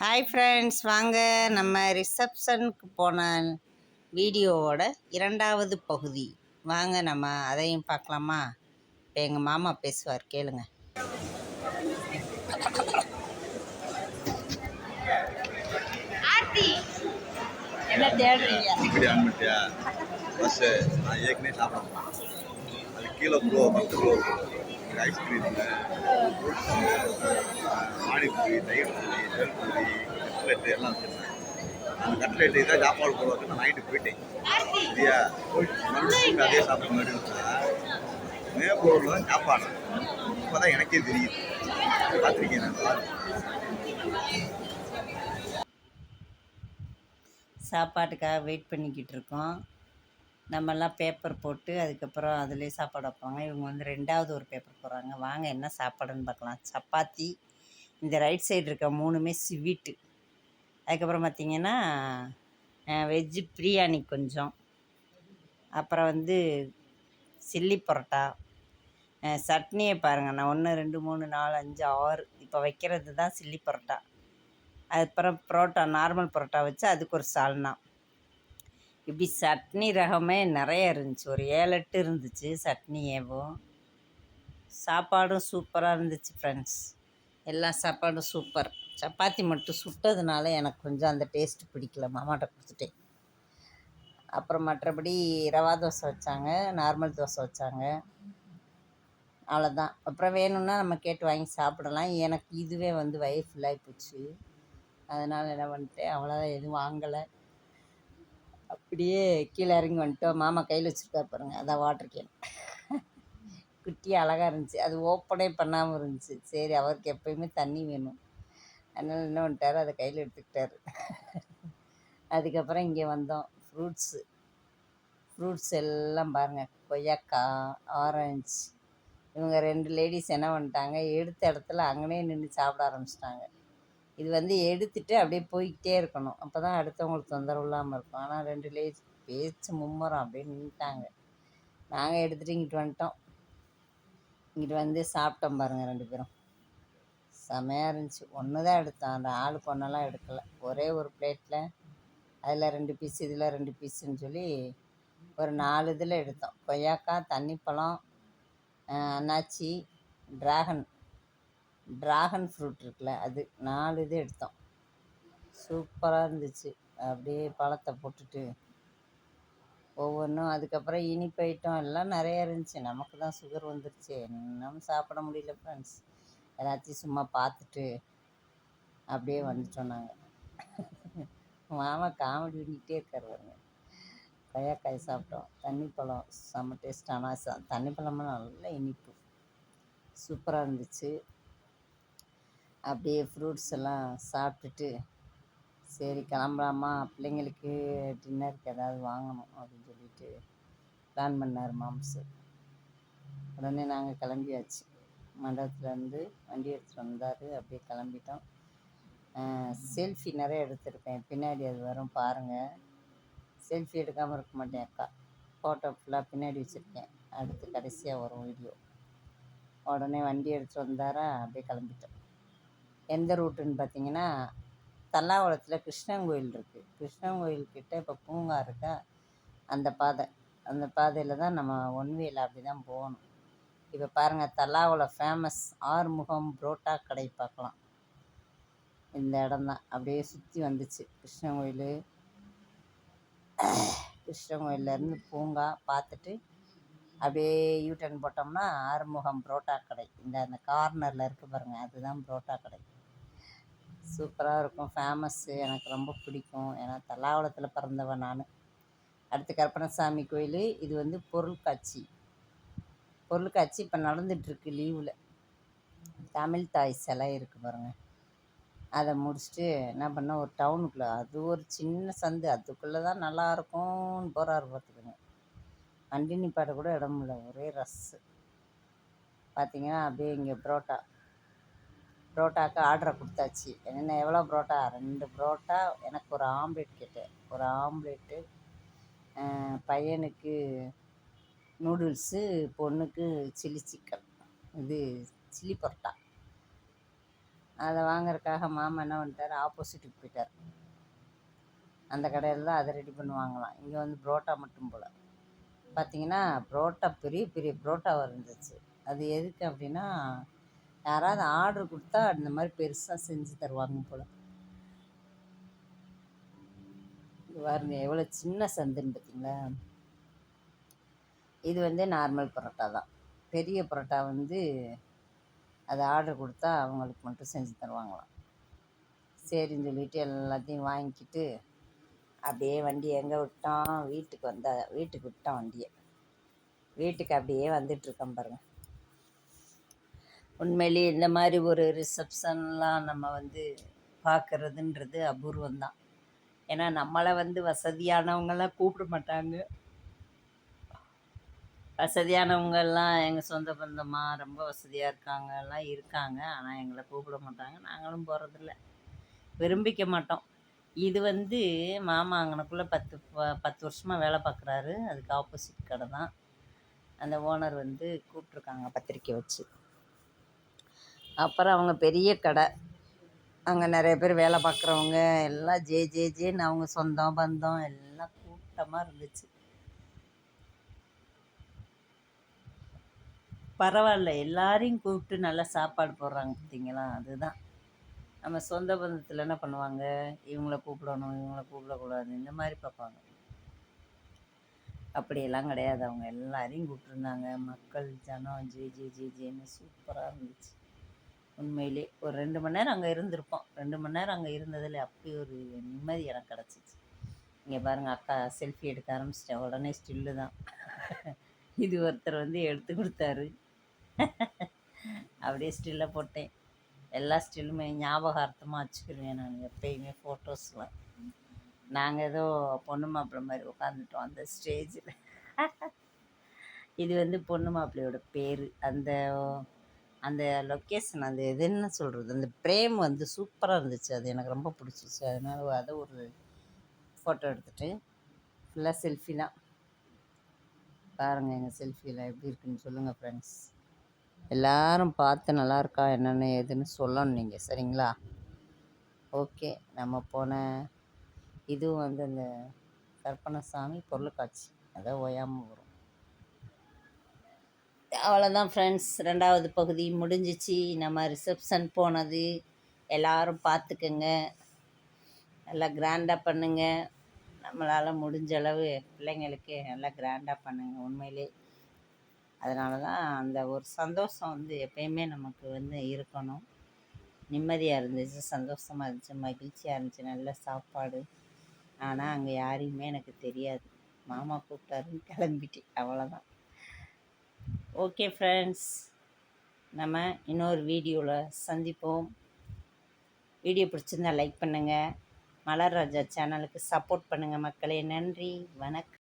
Hi friends வாங்க. நம்ம ரிசப்ஷனுக்கு போன வீடியோவோட இரண்டாவது பகுதி. வாங்க நம்ம அதையும் பார்க்கலாமா? இப்போ எங்கள் மாமா பேசுவார் கேளுங்க. என்ன தேடுறீங்க? இப்படி அனுப்பிட்டியா? பஸ்ஸு நான் ஏற்கனவே சாப்பிடணும் அது கீழே ப்ரோ பத்து ப்ரோ ஐஸ்கிரீமில் மாடிப்பூரி தயிர் பூரி ஜெல் பூரி கட்லெட்டு எல்லாம் வச்சுருந்தேன். அந்த கட்லெட்டு இதான் சாப்பாடு போடுவாங்க நான் நைட்டு போயிட்டேன். சரியா? மறுபடியும் அதே சாப்பிட மாதிரி இருந்தா பொருள் தான் சாப்பாடு. இப்போ தான் எனக்கே தெரியுது. பார்த்துருக்கேன் நான் சாப்பாட்டுக்காக வெயிட் பண்ணிக்கிட்டு இருக்கோம். நம்மெல்லாம் பேப்பர் போட்டு அதுக்கப்புறம் அதிலே சாப்பாடு வைப்பாங்க. இவங்க வந்து ரெண்டாவது ஒரு பேப்பர் போடுறாங்க. வாங்க என்ன சாப்பாடுன்னு பார்க்கலாம். சப்பாத்தி இந்த ரைட் சைடு இருக்க மூணுமே ஸ்வீட்டு அதுக்கப்புறம் பார்த்திங்கன்னா வெஜ்ஜு பிரியாணி கொஞ்சம். அப்புறம் வந்து சில்லி பரோட்டா. சட்னியை பாருங்கள் நான் ஒன்று ரெண்டு மூணு நாலு அஞ்சு ஆறு. இப்போ வைக்கிறது தான் சில்லி பரோட்டா. அதுக்கப்புறம் பரோட்டா நார்மல் பரோட்டா வச்சு அதுக்கு ஒரு சால்னா இப்படி சட்னி ரகமே நிறைய இருந்துச்சு. ஒரு ஏழு எட்டு இருந்துச்சு சட்னியேவும் சாப்பாடும் சூப்பராக இருந்துச்சு ஃப்ரெண்ட்ஸ் எல்லா சாப்பாடும் சூப்பர். சப்பாத்தி மட்டும் சுட்டதுனால எனக்கு கொஞ்சம் அந்த டேஸ்ட்டு பிடிக்கல. மாமாட்ட கொடுத்துட்டேன். அப்புறம் மற்றபடி ரவா தோசை வச்சாங்க. நார்மல் தோசை வச்சாங்க. அவ்வளோதான் அப்புறம் வேணும்னா நம்ம கேட்டு வாங்கி சாப்பிடலாம். எனக்கு இதுவே வந்து வயிறு ஃபுல்லாகி போச்சு. அதனால் என்ன பண்ணிட்டேன்? அவ்வளோதான் எதுவும் வாங்கலை. அப்படியே கீழே இறங்கி வந்துட்டோம். மாமா கையில் வச்சுருக்காரு பாருங்கள் அதான் வாட்டர் கேன் குட்டி அழகாக இருந்துச்சு. அது ஓப்பனே பண்ணாமல் இருந்துச்சு. சரி அவருக்கு எப்பயுமே தண்ணி வேணும். அதனால் என்ன பண்ணிட்டார்? அதை கையில் எடுத்துக்கிட்டாரு. அதுக்கப்புறம் இங்கே வந்தோம். ஃப்ரூட்ஸு ஃப்ரூட்ஸ் எல்லாம் பாருங்கள் கொய்யாக்காய் ஆரஞ்சு இவங்க ரெண்டு லேடிஸ் என்ன பண்ணிட்டாங்க? எடுத்த இடத்துல அங்கனே நின்று சாப்பிட ஆரம்பிச்சிட்டாங்க. இது வந்து எடுத்துகிட்டு அப்படியே போய்கிட்டே இருக்கணும். அப்போ தான் அடுத்தவங்களுக்கு தொந்தரவு இல்லாமல் இருக்கும். ஆனால் ரெண்டு லேஜ் பேச்சு மும்முரம் அப்படியே நின்றுட்டாங்க நாங்கள் எடுத்துகிட்டு இங்கிட்டு வந்துட்டோம். இங்கிட்டு வந்து சாப்பிட்டோம் பாருங்கள் ரெண்டு பேரும். செமையாக இருந்துச்சு. ஒன்று தான் எடுத்தோம். அந்த ஆளுக்கு ஒன்றெல்லாம் எடுக்கலை. ஒரே ஒரு பிளேட்டில் அதில் ரெண்டு பீஸ் இதில் ரெண்டு பீஸுன்னு சொல்லி ஒரு நாலு இதில் எடுத்தோம். கொய்யாக்காய் தண்ணிப்பழம் அன்னாச்சி ட்ராகன் ட்ராகன் ஃப்ரூட் இருக்குல்ல அது நாலு இது எடுத்தோம். சூப்பராக இருந்துச்சு. அப்படியே பழத்தை போட்டுட்டு ஒவ்வொன்றும் அதுக்கப்புறம் இனிப்பு ஐட்டம் எல்லாம் நிறைய இருந்துச்சு. நமக்கு தான் சுகர் வந்துருச்சு. இன்னும் சாப்பிட முடியல ஃப்ரெண்ட்ஸ் எல்லாத்தையும் சும்மா பார்த்துட்டு அப்படியே வந்துட்டோம் நாங்கள் மாமா காமெடி பண்ணிக்கிட்டே இருக்கார் கொய்யாக்காய் சாப்பிட்டோம். தண்ணி பழம் செம்ம டேஸ்ட் ஆனால் தண்ணி பழமும் நல்ல இனிப்பு. சூப்பராக இருந்துச்சு. அப்படியே ஃப்ரூட்ஸ் எல்லாம் சாப்பிட்டுட்டு சரி கிளம்பலாமா? பிள்ளைங்களுக்கு டின்னருக்கு ஏதாவது வாங்கணும் அப்படின்னு சொல்லிட்டு பிளான் பண்ணார் மாம்ஸு உடனே நாங்கள் கிளம்பியாச்சு. மண்டபத்துலேருந்து வண்டி எடுத்துகிட்டு வந்தார். அப்படியே கிளம்பிட்டோம். செல்ஃபி நிறைய எடுத்திருப்பேன் பின்னாடி அது வரும் பாருங்கள் செல்ஃபி எடுக்காமல் இருக்க மாட்டேன் அக்கா. ஃபோட்டோ ஃபுல்லாக பின்னாடி வச்சுருக்கேன். அடுத்து கடைசியாக வரும் வீடியோ உடனே வண்டி எடுத்துகிட்டு வந்தாரா? அப்படியே கிளம்பிட்டோம். எந்த ரூட்டுன்னு பார்த்தீங்கன்னா தல்லாவளத்தில் கிருஷ்ணன் கோயில் இருக்குது கிருஷ்ணன் கோயில்கிட்ட இப்போ பூங்கா இருக்கா? அந்த பாதை. அந்த பாதையில் தான் நம்ம ஒன் ஒன்வேல அப்படி தான் போகணும். இப்போ பாருங்கள் தல்லாவளம் ஃபேமஸ் ஆறுமுகம் புரோட்டா கடை பார்க்கலாம். இந்த இடம் தான். அப்படியே சுற்றி வந்துச்சு. கிருஷ்ணன் கோயில் கிருஷ்ணன் கோயிலேருந்து பூங்கா பார்த்துட்டு அப்படியே யூ டர்ன் போட்டோம்னா ஆறுமுகம் புரோட்டா கடை. இந்த அந்த கார்னரில் இருக்குது பாருங்கள் அதுதான் புரோட்டா கடை. சூப்பராக இருக்கும். ஃபேமஸ்ஸு எனக்கு ரொம்ப பிடிக்கும். ஏன்னா தல்லாகுளத்தில் பிறந்தவன் நான். அடுத்து கருப்பணசாமி கோயில். இது வந்து பொருட்காட்சி பொருட்காட்சி இப்போ நடந்துகிட்ருக்கு லீவில். தமிழ் தாய் சிலை இருக்குது பாருங்கள் அதை முடிச்சுட்டு என்ன பண்ணோம் ஒரு டவுனுக்குள்ளே அது ஒரு சின்ன சந்து. அதுக்குள்ளே தான் நல்லா இருக்கும்னு போகிறாரு பார்த்துக்கோங்க வண்டி நிப்பாட்ட கூட இடம் இல்லை. ஒரே ரஸ்ஸு பார்த்தீங்கன்னா அப்படியே இங்கே புரோட்டா. புரோட்டாக்கு ஆர்டரை கொடுத்தாச்சு. என்னென்ன எவ்வளோ புரோட்டா? ரெண்டு புரோட்டா எனக்கு ஒரு ஆம்லேட் கேட்டேன். ஒரு ஆம்லேட்டு பையனுக்கு நூடுல்ஸு பொண்ணுக்கு சில்லி சிக்கன். இது சில்லி பரோட்டா. அதை வாங்குறதுக்காக மாமா என்ன பண்ணிட்டார்? ஆப்போசிட்டுக்கு போயிட்டார். அந்த கடையில் தான் அதை ரெடி பண்ணுவாங்களாம் இங்கே வந்து புரோட்டா மட்டும் போல். பார்த்தீங்கன்னா புரோட்டா பெரிய பெரிய புரோட்டாவாக இருந்துச்சு. அது எதுக்கு அப்படின்னா யாராவது ஆர்டர் கொடுத்தா அந்த மாதிரி பெருசாக செஞ்சு தருவாங்க போல். இது பாருங்க எவ்வளோ சின்ன சந்துன்னு பார்த்தீங்களா இது வந்து நார்மல் பரோட்டா தான். பெரிய பரோட்டா வந்து அது ஆர்டர் கொடுத்தா அவங்களுக்கு மட்டும் செஞ்சு தருவாங்களாம். சரின்னு சொல்லிட்டு எல்லாத்தையும் வாங்கிக்கிட்டு அப்படியே வண்டி எங்கே விட்டோம் வீட்டுக்கு வந்தா வீட்டுக்கு விட்டோம் வண்டியை. வீட்டுக்கு அப்படியே வந்துட்டுருக்கோம் பாருங்கள் உண்மையிலேயே இந்த மாதிரி ஒரு ரிசப்ஷன்லாம் நம்ம வந்து பார்க்குறதுன்றது அபூர்வம் தான் ஏன்னா நம்மளை வந்து வசதியானவங்கெல்லாம் கூப்பிட மாட்டாங்க. வசதியானவங்கெல்லாம் எங்கள் சொந்த பந்தமாக ரொம்ப வசதியாக இருக்காங்க எல்லாம் இருக்காங்க. ஆனால் எங்களை கூப்பிட மாட்டாங்க. நாங்களும் போகிறதில்ல விரும்பிக்க மாட்டோம். இது வந்து மாமா அங்கனக்குள்ளே பத்து ப- பத்து வருஷமாக வேலை பார்க்குறாரு அதுக்கு ஆப்போசிட் கடை தான் அந்த ஓனர் வந்து கூப்பிட்ருக்காங்க பத்திரிக்கை வச்சு. அப்புறம் அவங்க பெரிய கடை. அங்கே நிறைய பேர் வேலை பார்க்குறவங்க எல்லாம் ஜே ஜே ஜேன்னு அவங்க சொந்தம் பந்தம் எல்லாம் கூட்டமாக இருந்துச்சு. பரவாயில்ல எல்லாரையும் கூப்பிட்டு நல்லா சாப்பாடு போடுறாங்க பார்த்தீங்களா அதுதான். நம்ம சொந்த பந்தத்தில் என்ன பண்ணுவாங்க? இவங்கள கூப்பிடணும் இவங்கள கூப்பிடக்கூடாது இந்த மாதிரி பார்ப்பாங்க. அப்படியெல்லாம் கிடையாது. அவங்க எல்லாரையும் கூப்பிட்ருந்தாங்க மக்கள் ஜனம் ஜே ஜே ஜே ஜேன்னு சூப்பராக இருந்துச்சு. உண்மையிலே. ஒரு ரெண்டு மணி நேரம் அங்கே இருந்திருப்போம். ரெண்டு மணி நேரம் அங்கே இருந்ததில் அப்படி ஒரு நிம்மதி எனக்கு கிடச்சிச்சு. இங்கே பாருங்கள் அக்கா செல்ஃபி எடுக்க ஆரம்பிச்சிட்டேன். உடனே ஸ்டில்லு தான். இது ஒருத்தர் வந்து எடுத்து கொடுத்தாரு. அப்படியே ஸ்டில்லை போட்டேன். எல்லா ஸ்டில்லுமே ஞாபகார்த்தமாக வச்சுக்கிருவேன் நான் எப்பயுமே ஃபோட்டோஸ்லாம் நாங்கள் ஏதோ பொண்ணு மாப்பிள்ளை மாதிரி உட்காந்துட்டோம் அந்த ஸ்டேஜில் இது வந்து பொண்ணு மாப்பிள்ளையோட பேர். அந்த அந்த லொக்கேஷன் அந்த இது என்ன சொல்கிறது அந்த பிரேம் வந்து சூப்பராக இருந்துச்சு. அது எனக்கு ரொம்ப பிடிச்சிச்சு. அதனால் அதை ஒரு ஃபோட்டோ எடுத்துகிட்டு ஃபுல்லாக செல்ஃபி தான் பாருங்கள் எங்கள் செல்ஃபியில் எப்படி இருக்குன்னு சொல்லுங்கள் ஃப்ரெண்ட்ஸ் எல்லாரும் பார்த்து நல்லா இருக்கா என்னென்னு ஏதுன்னு சொல்லணும் நீங்கள் சரிங்களா? ஓகே நம்ம போன இதுவும் வந்து அந்த கற்பனசாமி பொருளுக்காட்சி அதான் ஓயாமல் வரும். அவ்வளோதான் ஃப்ரெண்ட்ஸ் ரெண்டாவது பகுதி முடிஞ்சிச்சு. நம்ம ரிசப்ஷன் போனது. எல்லாரும் பார்த்துக்குங்க. நல்லா கிராண்டாக பண்ணுங்க. நம்மளால் முடிஞ்ச அளவு பிள்ளைங்களுக்கு நல்லா கிராண்டாக பண்ணுங்கள் உண்மையிலே. அதனால தான் அந்த ஒரு சந்தோஷம் வந்து எப்பயுமே நமக்கு வந்து இருக்கணும். நிம்மதியாக இருந்துச்சு சந்தோஷமாக இருந்துச்சு மகிழ்ச்சியாக இருந்துச்சு நல்ல சாப்பாடு. ஆனால் அங்கே யாரையுமே எனக்கு தெரியாது. மாமா கூப்பிட்டாருன்னு கிளம்பிட்டேன். அவ்வளோதான் ஓகே ஃப்ரெண்ட்ஸ் நம்ம இன்னொரு வீடியோவில் சந்திப்போம். வீடியோ பிடிச்சிருந்தா லைக் பண்ணுங்கள் மலர் ராஜா சேனலுக்கு சப்போர்ட் பண்ணுங்கள் மக்களே. நன்றி. வணக்கம்.